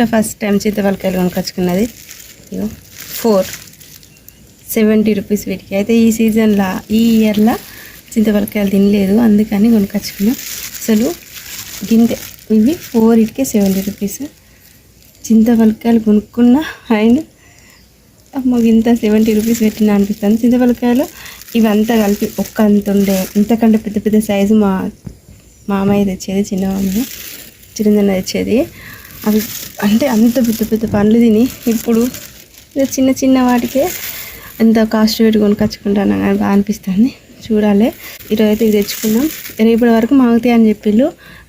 లైఫ్లో first time చింతపలకాయలు కొనుకొచ్చుకున్నది. ఫోర్ సెవెంటీ రూపీస్ వీటికి. అయితే ఈ సీజన్లో ఈ ఇయర్లో చింతపలకాయలు తినలేదు. అందుకని కొనుకొచ్చుకున్నాం. అసలు గింతె. ఇవి ఫోర్ ఇటుకే సెవెంటీ రూపీస్ చింతపలకాయలు కొనుక్కున్న అండ్ అమ్మ గింత సెవెంటీ రూపీస్ పెట్టిన అనిపిస్తుంది. చింతపలకాయలు ఇవంతా కలిపి ఒక్క అంత ఉండే. ఇంతకంటే పెద్ద పెద్ద సైజు మా మామయ్య తెచ్చేది చిన్న మామయ్య చిరంజన తెచ్చేది. అవి అంటే అంత పెద్ద పెద్ద పండ్లు తిని ఇప్పుడు చిన్న చిన్న వాటికే ఎంత కాస్ట్ పెట్టి కొనుకొచ్చుకుంటాను అని బాగా అనిపిస్తుంది. చూడాలి. ఈరోజు అయితే తెచ్చుకున్నాం రేపటి వరకు మాగుతాయి అని చెప్పిళ్ళు.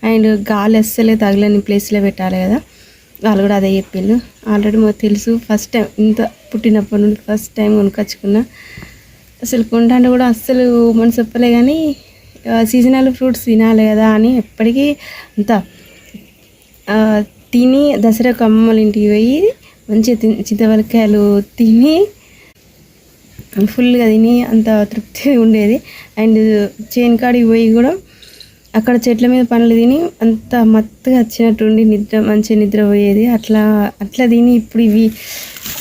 అండ్ గాలి అస్సలే తగలని ప్లేస్లో పెట్టాలి కదా. వాళ్ళు కూడా అదే చెప్పిండు ఆల్రెడీ మాకు తెలుసు. ఫస్ట్ టైం ఇంత పుట్టినప్పటి నుండి ఫస్ట్ టైం కొనుకొచ్చుకున్నా. అసలు కొంటాంటే కూడా అస్సలు మన చెప్పలే కానీ సీజనల్ ఫ్రూట్స్ తినాలి కదా అని ఎప్పటికీ అంత తిని దసరాకు అమ్మమ్మల ఇంటికి పోయి మంచిగా తిని చింతవరకాయలు తిని ఫుల్గా తిని అంత తృప్తి ఉండేది. అండ్ చేను కాడికి పోయి కూడా అక్కడ చెట్ల మీద పండ్లు తిని అంత మత్తుగా వచ్చినట్టుండి నిద్ర మంచిగా నిద్ర పోయేది. అట్లా అట్లా తిని ఇప్పుడు ఇవి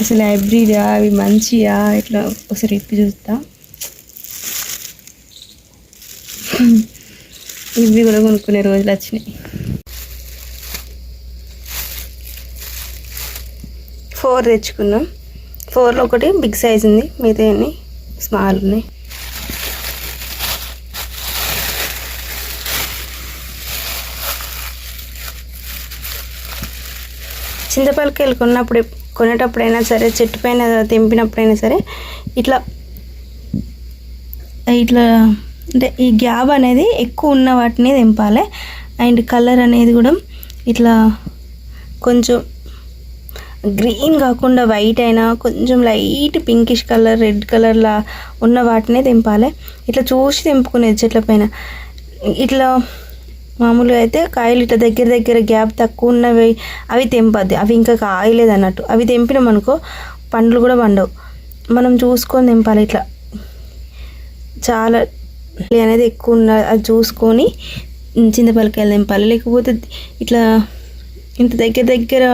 అసలు హైబ్రిడా అవి మంచియా? ఇట్లా ఒకసారి ఇప్పి చూస్తా. ఇవి కూడా కొనుక్కునే రోజులు వచ్చినాయి. ఫోర్ తెచ్చుకున్నాం. ఫోర్లో ఒకటి బిగ్ సైజ్ ఉంది మిగతా అన్ని స్మాల్ ఉన్నాయి. చింతపలకాయలు కొన్నప్పుడు కొనేటప్పుడైనా సరే చెట్టు పైన తెంపినప్పుడైనా సరే ఇట్లా ఇట్లా అంటే ఈ గ్యాబ్ అనేది ఎక్కువ ఉన్న వాటిని తెంపాలి. అండ్ కలర్ అనేది కూడా ఇట్లా కొంచెం గ్రీన్ కాకుండా వైట్ అయినా కొంచెం లైట్ పింకిష్ కలర్ రెడ్ కలర్లా ఉన్న వాటినే తెంపాలి. ఇట్లా చూసి తెంపుకునేది చెట్ల పైన. ఇట్లా మామూలుగా అయితే కాయలు ఇట్లా దగ్గర దగ్గర గ్యాప్ తక్కువ ఉన్నవి అవి తెంపద్ది. అవి ఇంకా కాయలేదు అన్నట్టు. అవి తెంపినాం అనుకో పండ్లు కూడా పండవు. మనం చూసుకొని తెంపాలి ఇట్లా. చాలా అనేది ఎక్కువ ఉన్న అది చూసుకొని చింతపలకాయలు తెంపాలి. లేకపోతే ఇట్లా ఇంత దగ్గర దగ్గర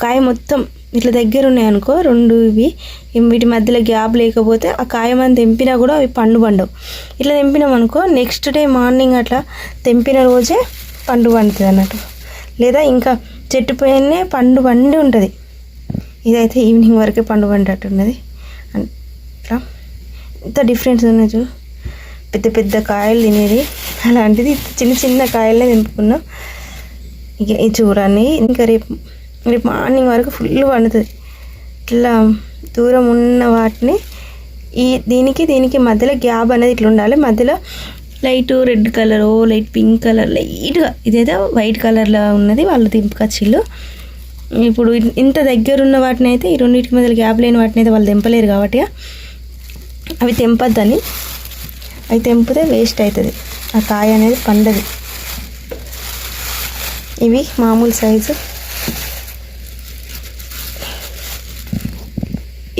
కాయ మొత్తం ఇట్లా దగ్గర ఉన్నాయి అనుకో రెండు ఇవి. వీటి మధ్యలో గ్యాప్ లేకపోతే ఆ కాయ మనం తెంపినా కూడా అవి పండు పండవు ఇట్లా తెంపినాం అనుకో నెక్స్ట్ డే మార్నింగ్ అట్లా తెంపిన రోజే పండు పండుతుంది అన్నట్టు. లేదా ఇంకా చెట్టు పైనే పండు పండి ఉంటుంది. ఇదైతే ఈవినింగ్ వరకే పండు పండేటట్టు ఉన్నది. అట్లా ఇట్లా. ఎంత డిఫరెన్స్ ఉన్నది చూ పెద్ద పెద్ద కాయలు తినేది. అలాంటిది చిన్న చిన్న కాయలనే తెంపుకున్నాం. ఇక ఈ చూడండి ఇంకా రేపు రేపు మార్నింగ్ వరకు ఫుల్ పండుతుంది. ఇట్లా దూరం ఉన్న వాటిని ఈ దీనికి దీనికి మధ్యలో గ్యాప్ అనేది ఇట్లా ఉండాలి. మధ్యలో light red colour light pink colour లైట్గా ఇదేదో వైట్ కలర్లో ఉన్నది వాళ్ళు దింపుకొచ్చిళ్ళు. ఇప్పుడు ఇంత దగ్గర ఉన్న వాటిని అయితే ఈ రెండింటికి మధ్యలో గ్యాప్ లేని వాటిని అయితే వాళ్ళు తెంపలేరు కాబట్టి అవి తెంపద్దని. అవి తెంపితే వేస్ట్ అవుతుంది. ఆ కాయ అనేది పండదు. ఇవి మామూలు సైజు.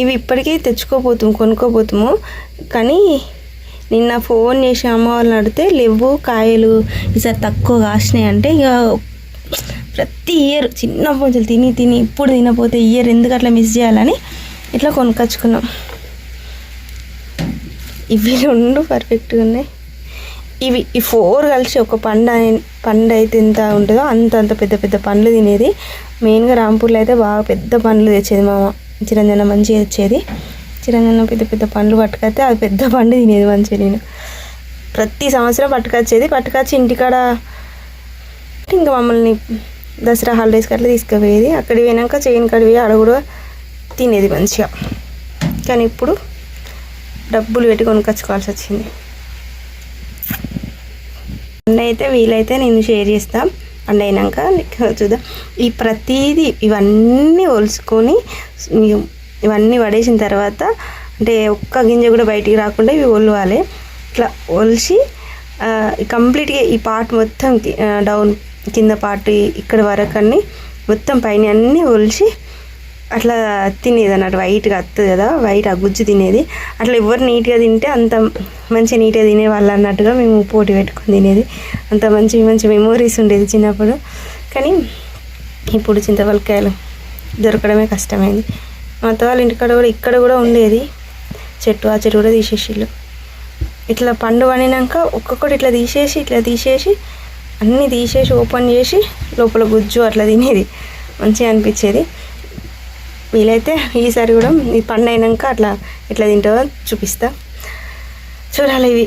ఇవి ఇప్పటికీ తెచ్చుకోపోతాము కొనుక్కోబోతుము. కానీ నిన్న ఫోన్ చేసి అమ్మ వాళ్ళని అడిగితే లేవు కాయలు ఈసారి తక్కువ కాసినాయి అంటే ఇక ప్రతి ఇయర్ చిన్న నుంచి తిని తిని ఇప్పుడు తినపోతే ఇయర్ ఎందుకు అట్లా మిస్ చేయాలని ఇట్లా కొనుక్కొచ్చుకున్నాం ఇవి రెండు పర్ఫెక్ట్గా ఉన్నాయి. ఇవి ఈ ఫోర్ కలిసి ఒక పండు పండు అయితే ఎంత ఉంటుందో అంత అంత పెద్ద పెద్ద పండ్లు తినేది. మెయిన్గా రాంపూర్లో అయితే బాగా పెద్ద పండ్లు తెచ్చేది మా చిరంజన మంచిగా ఇచ్చేది చిరంజన పెద్ద పెద్ద పండ్లు పట్టుకొస్తే అది పెద్ద పండు తినేది మంచిగా నేను. ప్రతి సంవత్సరం పట్టుకొచ్చేది. పట్టుకొచ్చి ఇంటికాడ ఇంకా మమ్మల్ని దసరా హాలిడేస్కి అట్లా తీసుకుపోయేది. అక్కడికి పోయినాక చేయని కాడికి ఆడ కూడా తినేది మంచిగా. కానీ ఇప్పుడు డబ్బులు పెట్టి కొనుక్కొచ్చుకోవాల్సి వచ్చింది. పండు అయితే వీలైతే నేను షేర్ చేస్తాను అండ్ అయినాక చూద్దాం. ఈ ప్రతీది ఇవన్నీ ఒలుసుకొని ఇవన్నీ పడేసిన తర్వాత అంటే ఒక్క గింజ కూడా బయటికి రాకుండా ఇవి ఒలవాలి. ఇట్లా ఒలిసి కంప్లీట్గా ఈ పార్ట్ మొత్తం డౌన్ కింద పార్ట్ ఇక్కడ వరకు అన్ని మొత్తం పైన అన్నీ ఒలిసి అట్లా తినేది అన్నట్టు వైట్గా వస్తుంది కదా వైట్ ఆ గుజ్జు తినేది. అట్లా ఎవరు నీట్గా తింటే అంత మంచిగా నీట్గా తినేవాళ్ళు అన్నట్టుగా మేము పోటీ పెట్టుకొని తినేది. అంత మంచి మంచి మెమోరీస్ ఉండేది చిన్నప్పుడు. కానీ ఇప్పుడు చింతపలకాయలు దొరకడమే కష్టమైంది. మా అత్త వాళ్ళ ఇంటికాడ కూడా ఇక్కడ కూడా ఉండేది. చెట్టు ఆ చెట్టు కూడా తీసేసిళ్ళు. ఇట్లా పండు పండినాక ఒక్కొక్కటి ఇట్లా తీసేసి ఇట్లా తీసేసి అన్నీ తీసేసి ఓపెన్ చేసి లోపల గుజ్జు అట్లా తినేది. మంచిగా అనిపించేది. వీలైతే ఈసారి కూడా ఈ పండు అయినాక అట్లా ఎట్లా తింటావో చూపిస్తా. చూడాలి ఇవి.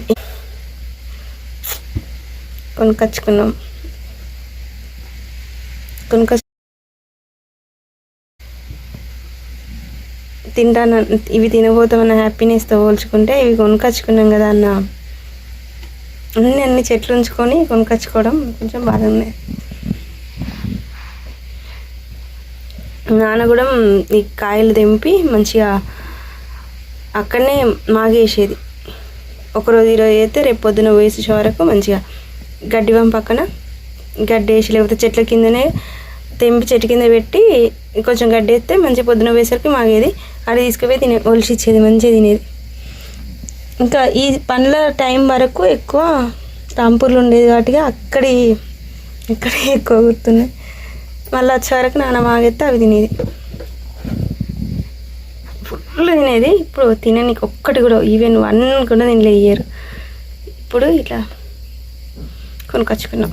కొనుకొచ్చుకున్నాం. కొనుకొచ్చు తింటాను. ఇవి తినబోతామన్న హ్యాపీనెస్తో పోల్చుకుంటే ఇవి కొనుకొచ్చుకున్నాం కదా అన్న. అన్ని అన్ని చెట్లు ఉంచుకొని కొనుకొచ్చుకోవడం కొంచెం బాగుంది నాన్న కూడా ఈ కాయలు తెంపి మంచిగా అక్కడనే మాగేసేది. ఒకరోజు ఈరోజు అయితే రేపు పొద్దున వేసేసే వరకు మంచిగా గడ్డి వంప పక్కన గడ్డి వేసి లేకపోతే చెట్ల కిందనే తెంపి చెట్టు కింద పెట్టి కొంచెం గడ్డి వేస్తే మంచిగా పొద్దున వేసరికి మాగేది. అది తీసుకుపోయి తినే ఒలిసి ఇచ్చేది మంచిగా తినేది. ఇంకా ఈ పండ్ల టైం వరకు ఎక్కువ తాంపూర్లు ఉండేది కాబట్టి అక్కడి ఇక్కడే ఎక్కువ గుర్తున్నాయి. మళ్ళీ వచ్చేవరకు నాన్న మాగెత్తే అవి తినేది. ఫుల్ తినేది. ఇప్పుడు తిననీకి ఒక్కటి కూడా ఈవెన్ వన్ కూడా తినలే ఇయ్యరు ఇప్పుడు ఇట్లా కొనుకొచ్చుకున్నాం